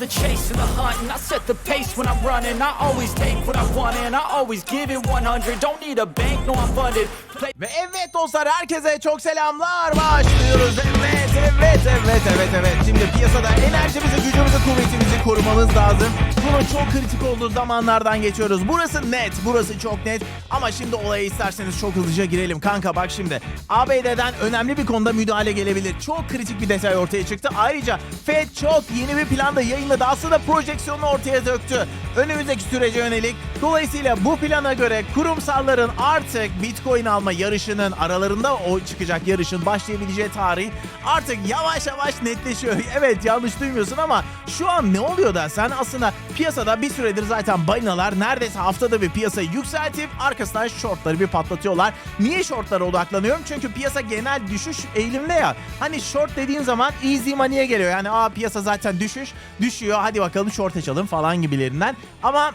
the chase and the hunt, and I set the pace when I'm running. I always take what I want, and I always give it 100. Don't need a bank, no, I'm funded. Play- Ve evet dostlar herkese çok selamlar. Başlıyoruz. Evet, evet, evet, evet, evet. Şimdi piyasada enerjimizi, gücümüzü, kuvvetimizi korumamız lazım. Bunun çok kritik olduğu zamanlardan geçiyoruz. Burası net, burası çok net. Ama şimdi olaya isterseniz çok hızlıca girelim. Kanka bak şimdi. ABD'den önemli bir konuda müdahale gelebilir. Çok kritik bir detay ortaya çıktı. Ayrıca Fed çok yeni bir planda yayınladı. Aslında projeksiyonu ortaya döktü. Önümüzdeki sürece yönelik. Dolayısıyla bu plana göre kurumsalların artık Bitcoin alma yarışının aralarında o çıkacak yarışın başlayabileceği tarih artık yavaş yavaş netleşiyor. Evet yanlış duymuyorsun ama şu an ne oluyor da sen aslında piyasada bir süredir zaten balinalar neredeyse haftada bir piyasayı yükseltip arkasından shortları bir patlatıyorlar. Niye shortlara odaklanıyorum? Çünkü piyasa genel düşüş eğilimde ya. Hani short dediğin zaman easy money'e geliyor. Yani aa piyasa zaten düşüş, düşüyor. Hadi bakalım short açalım falan gibilerinden. Ama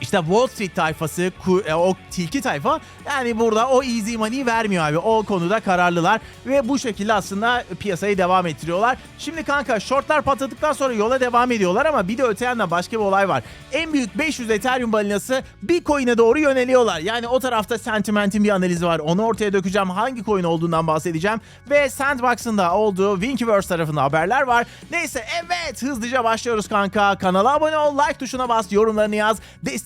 işte Wall Street tayfası, e, o tilki tayfa yani burada o easy money vermiyor abi. O konuda kararlılar ve bu şekilde aslında piyasayı devam ettiriyorlar. Şimdi kanka shortlar patladıktan sonra yola devam ediyorlar ama bir de öte yandan başka bir olay var. En büyük 500 Ethereum balinası bir coin'e doğru yöneliyorlar. Yani o tarafta Sentiment'in bir analizi var. Onu ortaya dökeceğim. Hangi coin olduğundan bahsedeceğim. Ve Sandbox'ın da olduğu Winkiverse tarafında haberler var. Neyse evet hızlıca başlıyoruz kanka. Kanala abone ol, like tuşuna bas, yorumlarını yaz,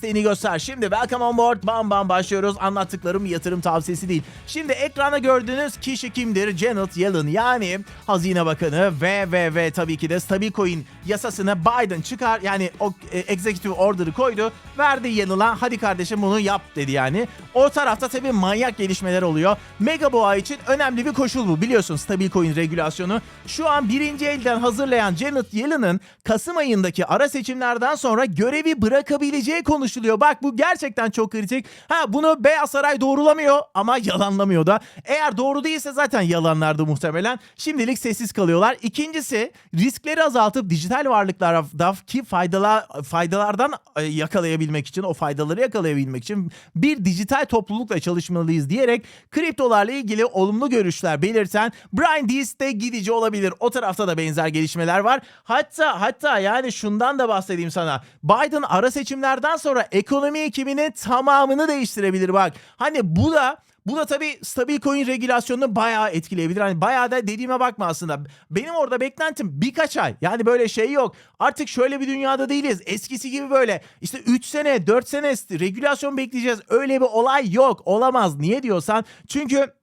desteğini göster. Şimdi welcome on board, bam bam başlıyoruz. Anlattıklarım yatırım tavsiyesi değil. Şimdi ekranda gördüğünüz kişi kimdir? Janet Yellen yani Hazine Bakanı ve ve ve tabii ki de stablecoin yasasını Biden çıkar yani o e, executive order'ı koydu. Verdi Yellen'a hadi kardeşim bunu yap dedi yani. O tarafta tabii manyak gelişmeler oluyor. Mega Boğa için önemli bir koşul bu biliyorsun stablecoin regülasyonu. Şu an birinci elden hazırlayan Janet Yellen'ın Kasım ayındaki ara seçimlerden sonra görevi bırakabileceği konuşuluyor. Bak bu gerçekten çok kritik. Ha bunu Beyaz Saray doğrulamıyor ama yalanlamıyor da. Eğer doğru değilse zaten yalanlardı muhtemelen. Şimdilik sessiz kalıyorlar. İkincisi riskleri azaltıp dijital varlıklardaki faydala, faydalardan e, yakalayabilmek için, o faydaları yakalayabilmek için bir dijital toplulukla çalışmalıyız diyerek kriptolarla ilgili olumlu görüşler belirten Brian Dees de gidici olabilir. O tarafta da benzer gelişmeler var. Hatta hatta yani şundan da bahsedeyim sana. Biden ara seçimlerden sonra ekonomi ekibinin tamamını değiştirebilir bak. Hani bu da bu da tabii stabil coin regülasyonunu bayağı etkileyebilir. Hani bayağı da dediğime bakma aslında. Benim orada beklentim birkaç ay. Yani böyle şey yok. Artık şöyle bir dünyada değiliz. Eskisi gibi böyle işte 3 sene 4 sene regülasyon bekleyeceğiz. Öyle bir olay yok. Olamaz. Niye diyorsan. Çünkü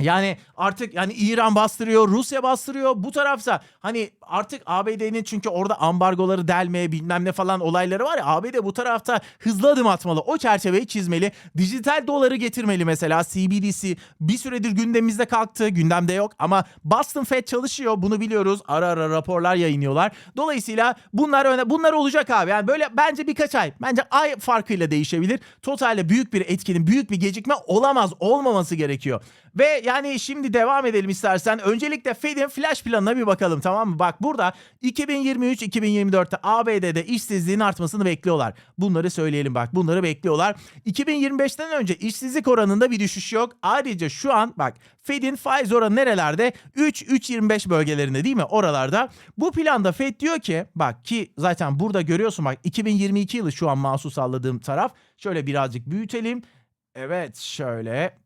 yani artık yani İran bastırıyor, Rusya bastırıyor. Bu tarafsa hani artık ABD'nin çünkü orada ambargoları delmeye bilmem ne falan olayları var ya. ABD bu tarafta hızlı adım atmalı. O çerçeveyi çizmeli. Dijital doları getirmeli mesela. CBDC bir süredir gündemimizde kalktı. Gündemde yok ama Boston Fed çalışıyor. Bunu biliyoruz. Ara ara raporlar yayınlıyorlar. Dolayısıyla bunlar öne bunlar olacak abi. Yani böyle bence birkaç ay. Bence ay farkıyla değişebilir. Totalde büyük bir etkinin, büyük bir gecikme olamaz. Olmaması gerekiyor. Ve yani şimdi devam edelim istersen. Öncelikle Fed'in flash planına bir bakalım tamam mı? Bak burada 2023-2024'te ABD'de işsizliğin artmasını bekliyorlar. Bunları söyleyelim bak bunları bekliyorlar. 2025'ten önce işsizlik oranında bir düşüş yok. Ayrıca şu an bak Fed'in faiz oranı nerelerde? 3-3.25 bölgelerinde değil mi? Oralarda. Bu planda Fed diyor ki bak ki zaten burada görüyorsun bak 2022 yılı şu an mahsus salladığım taraf. Şöyle birazcık büyütelim. Evet şöyle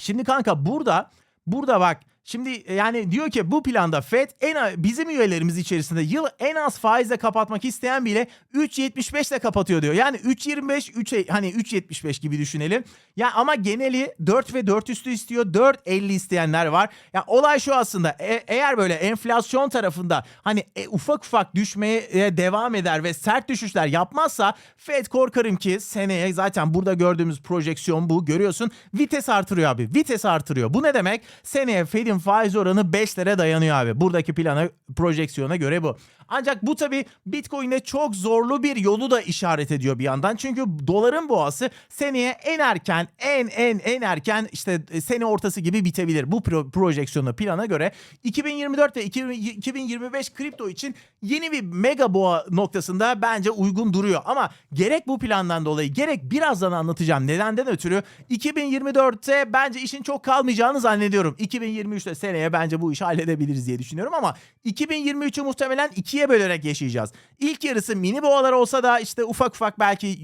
Şimdi kanka burada burada bak Şimdi yani diyor ki bu planda FED en bizim üyelerimiz içerisinde yıl en az faizle kapatmak isteyen bile 3.75 ile kapatıyor diyor. Yani 3.25 3 hani 3.75 gibi düşünelim. Ya ama geneli 4 ve 4 üstü istiyor. 4.50 isteyenler var. Ya olay şu aslında. E- eğer böyle enflasyon tarafında hani e, ufak ufak düşmeye e, devam eder ve sert düşüşler yapmazsa Fed korkarım ki seneye zaten burada gördüğümüz projeksiyon bu. Görüyorsun vites artırıyor abi. Vites artırıyor. Bu ne demek? Seneye Faiz oranı 5'lere dayanıyor abi. Buradaki plana, projeksiyona göre bu. Ancak bu tabi Bitcoin'e çok zorlu bir yolu da işaret ediyor bir yandan. Çünkü doların boğası seneye en erken, en en en erken işte sene ortası gibi bitebilir. Bu pro- projeksiyonu plana göre 2024 ve 2025 kripto için yeni bir mega boğa noktasında bence uygun duruyor. Ama gerek bu plandan dolayı gerek birazdan anlatacağım nedenden ötürü 2024'te bence işin çok kalmayacağını zannediyorum. 2023'te seneye bence bu işi halledebiliriz diye düşünüyorum ama 2023'ü muhtemelen ikiye ikiye bölerek yaşayacağız. İlk yarısı mini boğalar olsa da işte ufak ufak belki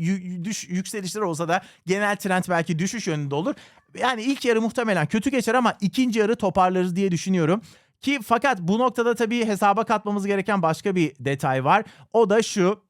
düş, yükselişler olsa da genel trend belki düşüş yönünde olur. Yani ilk yarı muhtemelen kötü geçer ama ikinci yarı toparlarız diye düşünüyorum. Ki fakat bu noktada tabii hesaba katmamız gereken başka bir detay var. O da şu.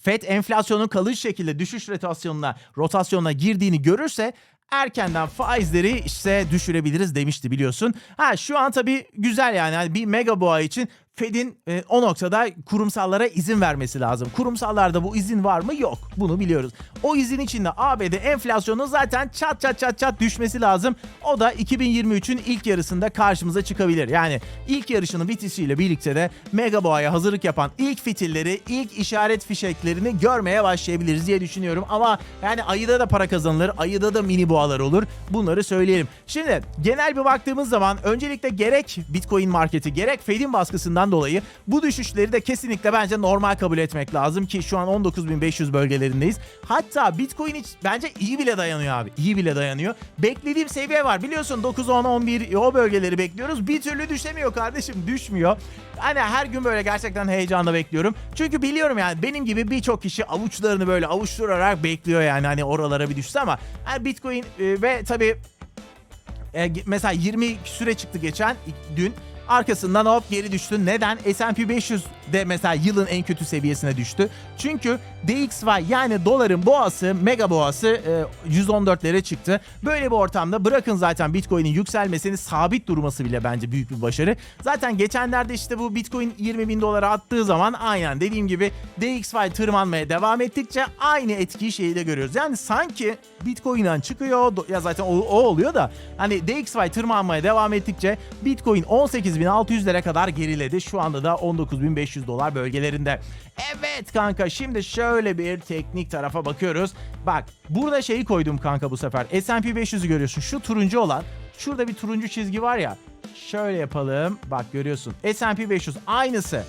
FED enflasyonun kalıcı şekilde düşüş rotasyonuna, rotasyonuna girdiğini görürse erkenden faizleri işte düşürebiliriz demişti biliyorsun. Ha şu an tabii güzel yani Hani bir mega boğa için Fed'in e, o noktada kurumsallara izin vermesi lazım. Kurumsallarda bu izin var mı? Yok. Bunu biliyoruz. O izin içinde ABD enflasyonun zaten çat çat çat çat düşmesi lazım. O da 2023'ün ilk yarısında karşımıza çıkabilir. Yani ilk yarışının bitişiyle birlikte de mega boğaya hazırlık yapan ilk fitilleri, ilk işaret fişeklerini görmeye başlayabiliriz diye düşünüyorum. Ama yani ayıda da para kazanılır, ayıda da mini boğalar olur. Bunları söyleyelim. Şimdi genel bir baktığımız zaman öncelikle gerek Bitcoin marketi gerek Fed'in baskısından dolayı bu düşüşleri de kesinlikle bence normal kabul etmek lazım ki şu an 19.500 bölgelerindeyiz. Hatta Bitcoin hiç bence iyi bile dayanıyor abi. İyi bile dayanıyor. Beklediğim seviye var. Biliyorsun 9, 10, 11 o bölgeleri bekliyoruz. Bir türlü düşemiyor kardeşim. Düşmüyor. Hani her gün böyle gerçekten heyecanla bekliyorum. Çünkü biliyorum yani benim gibi birçok kişi avuçlarını böyle avuçlanarak bekliyor yani hani oralara bir düşse ama yani Bitcoin e, ve tabii e, mesela 20 süre çıktı geçen dün. Arkasından hop geri düştü. Neden? S&P 500 de mesela yılın en kötü seviyesine düştü. Çünkü DXY yani doların boğası, mega boğası e, 114'lere çıktı. Böyle bir ortamda bırakın zaten Bitcoin'in yükselmesini sabit durması bile bence büyük bir başarı. Zaten geçenlerde işte bu Bitcoin 20 bin dolara attığı zaman aynen dediğim gibi DXY tırmanmaya devam ettikçe aynı etkiyi şeyde görüyoruz. Yani sanki Bitcoin'den çıkıyor ya zaten o, o oluyor da hani DXY tırmanmaya devam ettikçe Bitcoin 18.600'lere kadar geriledi. Şu anda da 19.500 dolar bölgelerinde. Evet kanka şimdi şöyle bir teknik tarafa bakıyoruz. Bak burada şeyi koydum kanka bu sefer. S&P 500'ü görüyorsun. Şu turuncu olan şurada bir turuncu çizgi var ya. Şöyle yapalım. Bak görüyorsun. S&P 500 aynısı.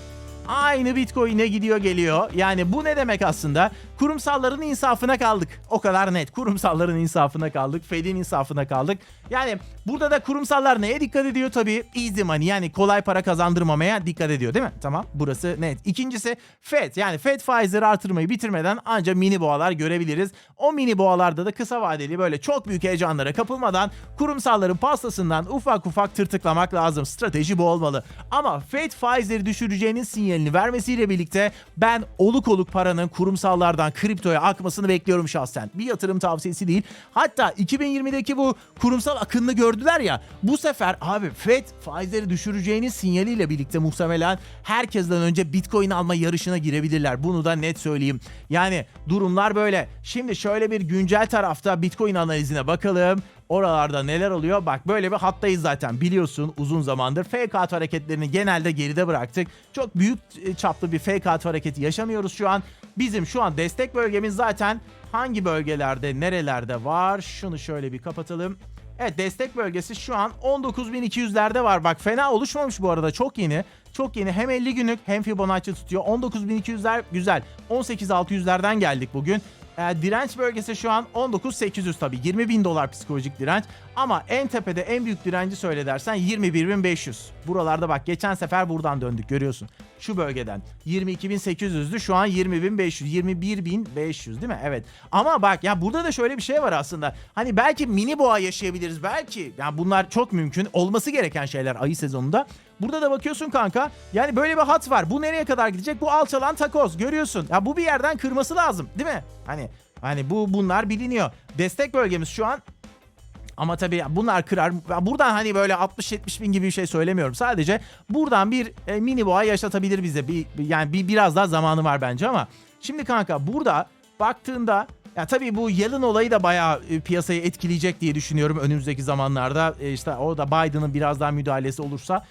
Aynı Bitcoin'e gidiyor geliyor. Yani bu ne demek aslında? Kurumsalların insafına kaldık. O kadar net. Kurumsalların insafına kaldık. Fed'in insafına kaldık. Yani burada da kurumsallar neye dikkat ediyor? Tabii easy money yani kolay para kazandırmamaya dikkat ediyor değil mi? Tamam burası net. İkincisi Fed yani Fed faizleri artırmayı bitirmeden ancak mini boğalar görebiliriz. O mini boğalarda da kısa vadeli böyle çok büyük heyecanlara kapılmadan kurumsalların pastasından ufak ufak tırtıklamak lazım. Strateji bu olmalı. Ama Fed faizleri düşüreceğinin sinyalini vermesiyle birlikte ben oluk oluk paranın kurumsallardan kriptoya akmasını bekliyorum şahsen. Bir yatırım tavsiyesi değil. Hatta 2020'deki bu kurumsal akınını gördüler ya. Bu sefer abi Fed faizleri düşüreceğinin sinyaliyle birlikte muhtemelen herkesten önce Bitcoin alma yarışına girebilirler. Bunu da net söyleyeyim. Yani durumlar böyle. Şimdi şöyle bir güncel tarafta Bitcoin analizine bakalım. Oralarda neler oluyor? Bak böyle bir hattayız zaten biliyorsun uzun zamandır. Fake hareketlerini genelde geride bıraktık. Çok büyük e, çaplı bir fake out hareketi yaşamıyoruz şu an. Bizim şu an destek bölgemiz zaten hangi bölgelerde, nerelerde var? Şunu şöyle bir kapatalım. Evet destek bölgesi şu an 19.200'lerde var. Bak fena oluşmamış bu arada çok yeni. Çok yeni hem 50 günlük hem Fibonacci tutuyor. 19.200'ler güzel. 18.600'lerden geldik bugün. Ee, direnç bölgesi şu an 19.800 tabii 20 bin dolar psikolojik direnç ama en tepede en büyük direnci söyle dersen 21.500. Buralarda bak geçen sefer buradan döndük görüyorsun. Şu bölgeden 22.800'dü şu an 20.500 21.500 değil mi? Evet ama bak ya burada da şöyle bir şey var aslında. Hani belki mini boğa yaşayabiliriz belki. Yani bunlar çok mümkün olması gereken şeyler ayı sezonunda. Burada da bakıyorsun kanka. Yani böyle bir hat var. Bu nereye kadar gidecek? Bu alçalan takoz. Görüyorsun. Ya bu bir yerden kırması lazım, değil mi? Hani hani bu bunlar biliniyor. Destek bölgemiz şu an ama tabii bunlar kırar. Buradan hani böyle 60-70 bin gibi bir şey söylemiyorum. Sadece buradan bir e, mini boğa yaşatabilir bize. Bir, yani bir biraz daha zamanı var bence ama. Şimdi kanka burada baktığında ya tabii bu Yellen olayı da bayağı e, piyasayı etkileyecek diye düşünüyorum önümüzdeki zamanlarda. E, işte orada Biden'ın biraz daha müdahalesi olursa.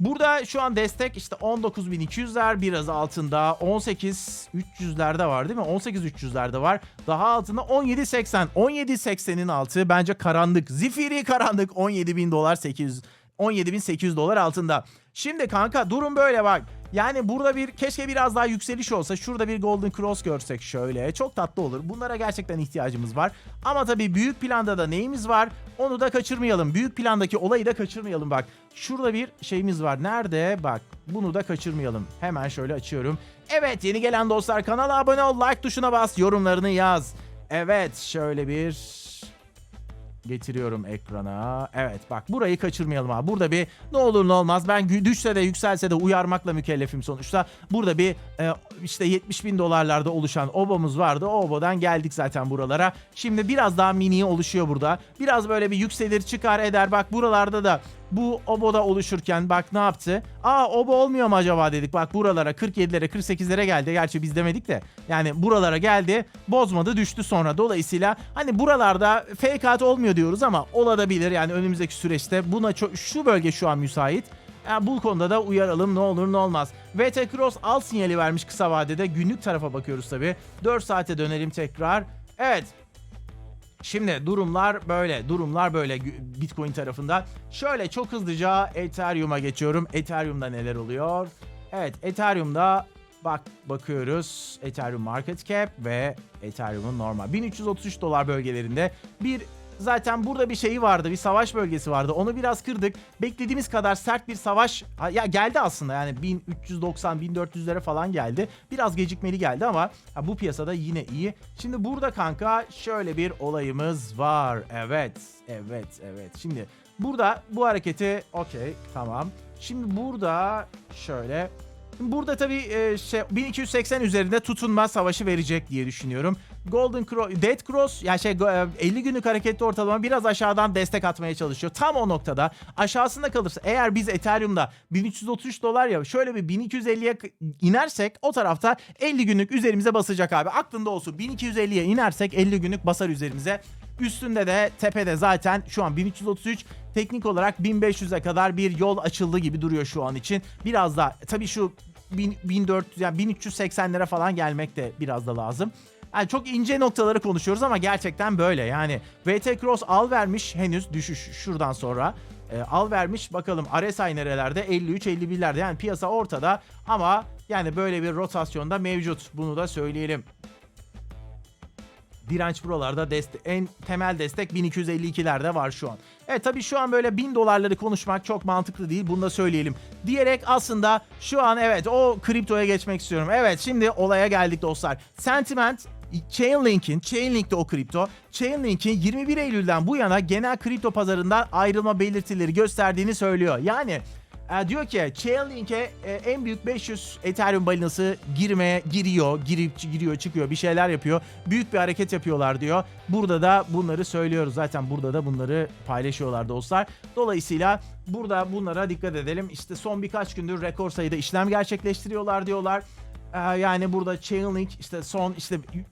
Burada şu an destek işte 19.200'ler biraz altında 18.300'lerde var değil mi? 18.300'lerde var. Daha altında 17.80. 17.80'in altı bence karanlık. Zifiri karanlık 17.000 dolar 800 17.800 dolar altında. Şimdi kanka durum böyle bak. Yani burada bir keşke biraz daha yükseliş olsa. Şurada bir Golden Cross görsek şöyle. Çok tatlı olur. Bunlara gerçekten ihtiyacımız var. Ama tabii büyük planda da neyimiz var? Onu da kaçırmayalım. Büyük plandaki olayı da kaçırmayalım bak. Şurada bir şeyimiz var. Nerede? Bak bunu da kaçırmayalım. Hemen şöyle açıyorum. Evet yeni gelen dostlar kanala abone ol, like tuşuna bas, yorumlarını yaz. Evet şöyle bir getiriyorum ekrana. Evet bak burayı kaçırmayalım abi. Burada bir ne olur ne olmaz ben düşse de yükselse de uyarmakla mükellefim sonuçta. Burada bir e, işte 70 bin dolarlarda oluşan obamız vardı. O obadan geldik zaten buralara. Şimdi biraz daha mini oluşuyor burada. Biraz böyle bir yükselir çıkar eder. Bak buralarda da bu oboda oluşurken bak ne yaptı? Aa obo olmuyor mu acaba dedik. Bak buralara 47'lere 48'lere geldi. Gerçi biz demedik de. Yani buralara geldi. Bozmadı düştü sonra. Dolayısıyla hani buralarda fake out olmuyor diyoruz ama olabilir. Yani önümüzdeki süreçte buna şu bölge şu an müsait. Yani bu konuda da uyaralım ne olur ne olmaz. VT Cross al sinyali vermiş kısa vadede. Günlük tarafa bakıyoruz tabii. 4 saate dönelim tekrar. Evet Şimdi durumlar böyle, durumlar böyle Bitcoin tarafında. Şöyle çok hızlıca Ethereum'a geçiyorum. Ethereum'da neler oluyor? Evet, Ethereum'da bak bakıyoruz. Ethereum market cap ve Ethereum'un normal 1333 dolar bölgelerinde bir Zaten burada bir şeyi vardı, bir savaş bölgesi vardı. Onu biraz kırdık. Beklediğimiz kadar sert bir savaş ya geldi aslında. Yani 1390 1400'lere falan geldi. Biraz gecikmeli geldi ama ha, bu piyasada yine iyi. Şimdi burada kanka şöyle bir olayımız var. Evet, evet, evet. Şimdi burada bu hareketi okey, tamam. Şimdi burada şöyle Burada tabii e, şey 1280 üzerinde tutunma savaşı verecek diye düşünüyorum. Golden Cross, Dead Cross yani şey go- e, 50 günlük hareketli ortalama biraz aşağıdan destek atmaya çalışıyor. Tam o noktada aşağısında kalırsa eğer biz Ethereum'da 1333 dolar ya şöyle bir 1250'ye k- inersek o tarafta 50 günlük üzerimize basacak abi. Aklında olsun 1250'ye inersek 50 günlük basar üzerimize. Üstünde de tepede zaten şu an 1333 teknik olarak 1500'e kadar bir yol açıldı gibi duruyor şu an için. Biraz da tabii şu 1000 1400 yani 1380'lere falan gelmek de biraz da lazım. Yani çok ince noktaları konuşuyoruz ama gerçekten böyle. Yani VT Cross al vermiş henüz düşüş şuradan sonra. E, al vermiş bakalım RSI nerelerde 53 51'lerde yani piyasa ortada ama yani böyle bir rotasyonda mevcut bunu da söyleyelim. Direnç buralarda en temel destek 1252'lerde var şu an. Evet tabii şu an böyle 1000 dolarları konuşmak çok mantıklı değil bunu da söyleyelim. Diyerek aslında şu an evet o kriptoya geçmek istiyorum. Evet şimdi olaya geldik dostlar. Sentiment Chainlink'in, Chainlink de o kripto. Chainlink'in 21 Eylül'den bu yana genel kripto pazarından ayrılma belirtileri gösterdiğini söylüyor. Yani e, diyor ki Chainlink'e e, en büyük 500 Ethereum balinası girmeye giriyor, girip giriyor, çıkıyor, bir şeyler yapıyor. Büyük bir hareket yapıyorlar diyor. Burada da bunları söylüyoruz. Zaten burada da bunları paylaşıyorlar dostlar. Dolayısıyla burada bunlara dikkat edelim. İşte son birkaç gündür rekor sayıda işlem gerçekleştiriyorlar diyorlar. Ee, yani burada Chainlink işte son işte y-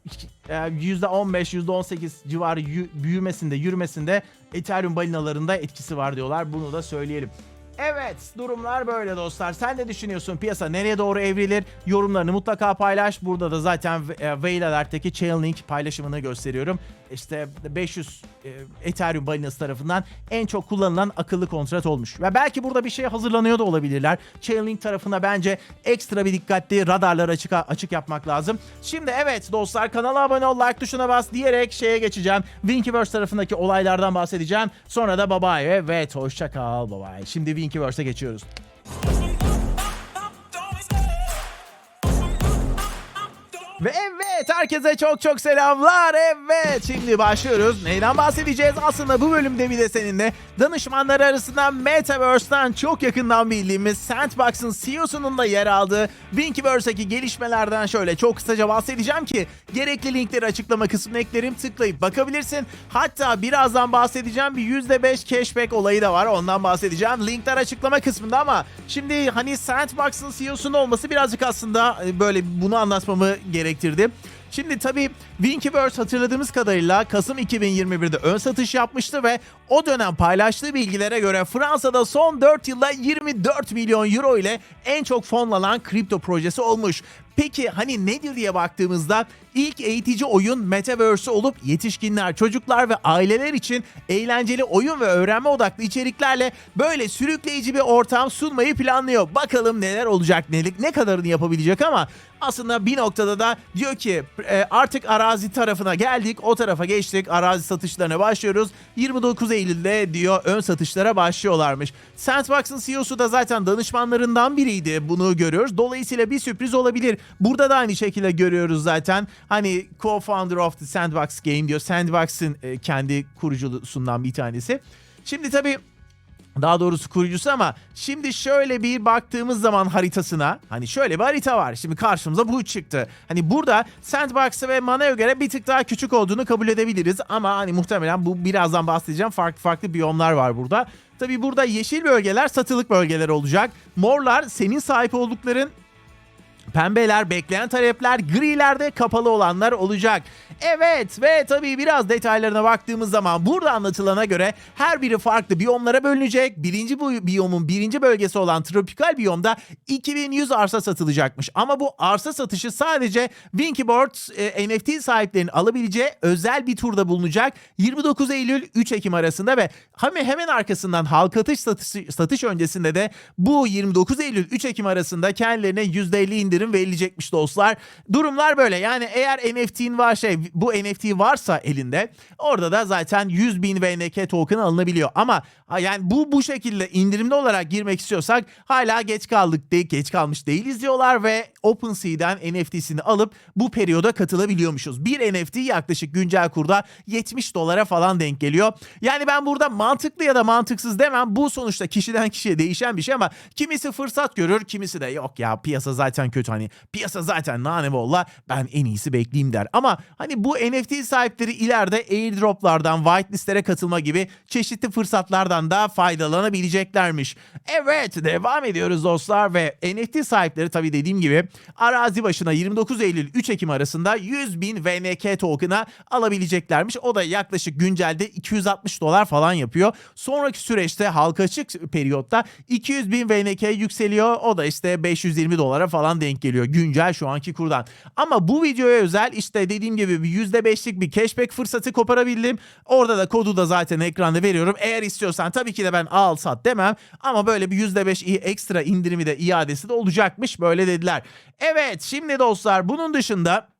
e, %15 %18 civarı yü- büyümesinde yürümesinde Ethereum balinalarında etkisi var diyorlar. Bunu da söyleyelim. Evet durumlar böyle dostlar. Sen ne düşünüyorsun? Piyasa nereye doğru evrilir? Yorumlarını mutlaka paylaş. Burada da zaten e, Whale Alert'teki Chainlink paylaşımını gösteriyorum. İşte 500 e, Ethereum balinası tarafından en çok kullanılan akıllı kontrat olmuş. Ve belki burada bir şey hazırlanıyor da olabilirler. Chainlink tarafına bence ekstra bir dikkatli radarlar açık açık yapmak lazım. Şimdi evet dostlar kanala abone ol, like tuşuna bas diyerek şeye geçeceğim. Winkiverse tarafındaki olaylardan bahsedeceğim. Sonra da bye evet hoşça kal. Şimdi Winkiverse'e geçiyoruz. Ve evet herkese çok çok selamlar. Evet şimdi başlıyoruz. Neyden bahsedeceğiz? Aslında bu bölümde bir de seninle danışmanlar arasından Metaverse'den çok yakından bildiğimiz Sandbox'ın CEO'sunun da yer aldığı Thinkiverse'deki gelişmelerden şöyle çok kısaca bahsedeceğim ki gerekli linkleri açıklama kısmına eklerim tıklayıp bakabilirsin. Hatta birazdan bahsedeceğim bir %5 cashback olayı da var ondan bahsedeceğim. Linkler açıklama kısmında ama şimdi hani Sandbox'ın CEO'sunun olması birazcık aslında e, böyle bunu anlatmamı gerektirdi. Şimdi tabii Winkiverse hatırladığımız kadarıyla Kasım 2021'de ön satış yapmıştı ve o dönem paylaştığı bilgilere göre Fransa'da son 4 yılda 24 milyon euro ile en çok fonlanan kripto projesi olmuş. Peki hani nedir diye baktığımızda İlk eğitici oyun Metaverse olup yetişkinler, çocuklar ve aileler için eğlenceli oyun ve öğrenme odaklı içeriklerle böyle sürükleyici bir ortam sunmayı planlıyor. Bakalım neler olacak, ne, ne kadarını yapabilecek ama aslında bir noktada da diyor ki e, artık arazi tarafına geldik, o tarafa geçtik, arazi satışlarına başlıyoruz. 29 Eylül'de diyor ön satışlara başlıyorlarmış. Sandbox'ın CEO'su da zaten danışmanlarından biriydi. Bunu görüyoruz. Dolayısıyla bir sürpriz olabilir. Burada da aynı şekilde görüyoruz zaten. Hani co-founder of the Sandbox Game diyor. Sandbox'ın e, kendi kurucusundan bir tanesi. Şimdi tabii daha doğrusu kurucusu ama şimdi şöyle bir baktığımız zaman haritasına hani şöyle bir harita var. Şimdi karşımıza bu çıktı. Hani burada Sandbox'a ve Mana'ya göre bir tık daha küçük olduğunu kabul edebiliriz ama hani muhtemelen bu birazdan bahsedeceğim farklı farklı biyomlar var burada. Tabi burada yeşil bölgeler satılık bölgeler olacak. Morlar senin sahip oldukların Pembeler, bekleyen talepler, grilerde kapalı olanlar olacak. Evet ve tabii biraz detaylarına baktığımız zaman burada anlatılana göre her biri farklı biyomlara bölünecek. Birinci bu biyomun birinci bölgesi olan tropikal biyomda 2100 arsa satılacakmış. Ama bu arsa satışı sadece Winkyboard e, NFT sahiplerinin alabileceği özel bir turda bulunacak. 29 Eylül 3 Ekim arasında ve hemen hemen arkasından halka atış satışı, satış öncesinde de bu 29 Eylül 3 Ekim arasında kendilerine %50 indirim verilecekmiş dostlar. Durumlar böyle yani eğer NFT'in var şey bu NFT varsa elinde orada da zaten 100 bin VNK token alınabiliyor. Ama yani bu bu şekilde indirimli olarak girmek istiyorsak hala geç kaldık değil, geç kalmış değiliz diyorlar ve OpenSea'den NFT'sini alıp bu periyoda katılabiliyormuşuz. Bir NFT yaklaşık güncel kurda 70 dolara falan denk geliyor. Yani ben burada mantıklı ya da mantıksız demem. Bu sonuçta kişiden kişiye değişen bir şey ama kimisi fırsat görür, kimisi de yok ya piyasa zaten kötü hani piyasa zaten nane volla ben en iyisi bekleyeyim der. Ama hani bu NFT sahipleri ileride airdroplardan, whitelistlere katılma gibi çeşitli fırsatlardan da faydalanabileceklermiş. Evet devam ediyoruz dostlar ve NFT sahipleri tabii dediğim gibi arazi başına 29 Eylül 3 Ekim arasında 100 bin VNK token'a alabileceklermiş. O da yaklaşık güncelde 260 dolar falan yapıyor. Sonraki süreçte halka açık periyotta 200 bin VNK yükseliyor. O da işte 520 dolara falan denk geliyor güncel şu anki kurdan. Ama bu videoya özel işte dediğim gibi bir %5'lik bir cashback fırsatı koparabildim. Orada da kodu da zaten ekranda veriyorum. Eğer istiyorsan tabii ki de ben al sat demem. Ama böyle bir %5 iyi ekstra indirimi de iadesi de olacakmış böyle dediler. Evet şimdi dostlar bunun dışında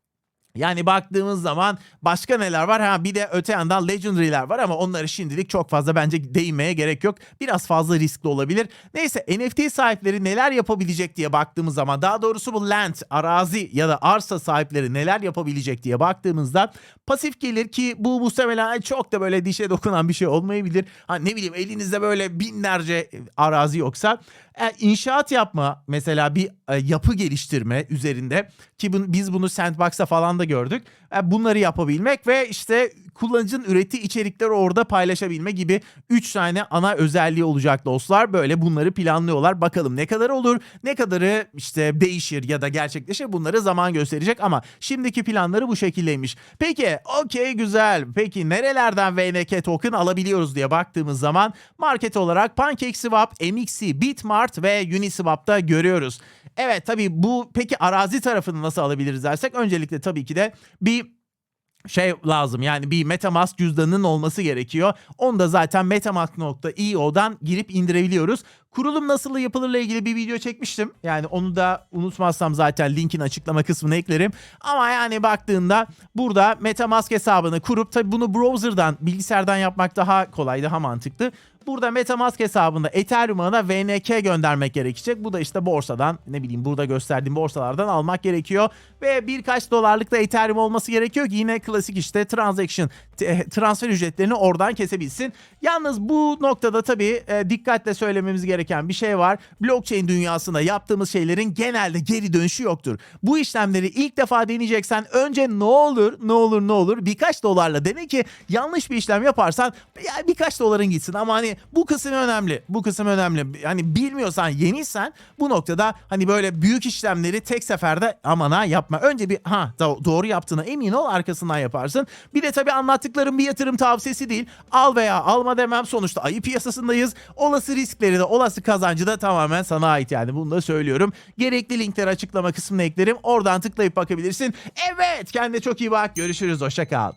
yani baktığımız zaman başka neler var? Ha bir de öte yandan Legendary'ler var ama onları şimdilik çok fazla bence değinmeye gerek yok. Biraz fazla riskli olabilir. Neyse NFT sahipleri neler yapabilecek diye baktığımız zaman daha doğrusu bu land, arazi ya da arsa sahipleri neler yapabilecek diye baktığımızda pasif gelir ki bu muhtemelen çok da böyle dişe dokunan bir şey olmayabilir. Ha ne bileyim elinizde böyle binlerce arazi yoksa e, inşaat yapma mesela bir e, yapı geliştirme üzerinde ki biz bunu Sandbox'ta falan da gördük. E, bunları yapabilmek ve işte kullanıcının ürettiği içerikleri orada paylaşabilme gibi 3 tane ana özelliği olacak dostlar. Böyle bunları planlıyorlar. Bakalım ne kadar olur, ne kadarı işte değişir ya da gerçekleşir bunları zaman gösterecek ama şimdiki planları bu şekildeymiş. Peki okey güzel. Peki nerelerden VNK token alabiliyoruz diye baktığımız zaman market olarak PancakeSwap, MXC, Bitmart ve Uniswap'ta görüyoruz. Evet tabii bu peki arazi tarafını nasıl alabiliriz dersek öncelikle tabii ki de bir şey lazım yani bir Metamask cüzdanının olması gerekiyor. Onu da zaten metamask.io'dan girip indirebiliyoruz. Kurulum nasıl yapılırla ilgili bir video çekmiştim. Yani onu da unutmazsam zaten linkin açıklama kısmına eklerim. Ama yani baktığında burada Metamask hesabını kurup tabi bunu browser'dan, bilgisayardan yapmak daha kolay, daha mantıklı. Burada Metamask hesabında Ethereum ağına VNK göndermek gerekecek. Bu da işte borsadan ne bileyim burada gösterdiğim borsalardan almak gerekiyor. Ve birkaç dolarlık da Ethereum olması gerekiyor ki yine klasik işte transaction transfer ücretlerini oradan kesebilsin. Yalnız bu noktada tabii e, dikkatle söylememiz gereken bir şey var. Blockchain dünyasında yaptığımız şeylerin genelde geri dönüşü yoktur. Bu işlemleri ilk defa deneyeceksen önce ne olur ne olur ne olur birkaç dolarla dene ki yanlış bir işlem yaparsan ya birkaç doların gitsin ama hani bu kısım önemli. Bu kısım önemli. Yani bilmiyorsan yeniysen bu noktada hani böyle büyük işlemleri tek seferde aman ha yapma. Önce bir ha do- doğru yaptığına emin ol arkasından yaparsın. Bir de tabii anlattık anlattıklarım bir yatırım tavsiyesi değil. Al veya alma demem. Sonuçta ayı piyasasındayız. Olası riskleri de olası kazancı da tamamen sana ait yani. Bunu da söylüyorum. Gerekli linkleri açıklama kısmına eklerim. Oradan tıklayıp bakabilirsin. Evet kendine çok iyi bak. Görüşürüz. Hoşça kal.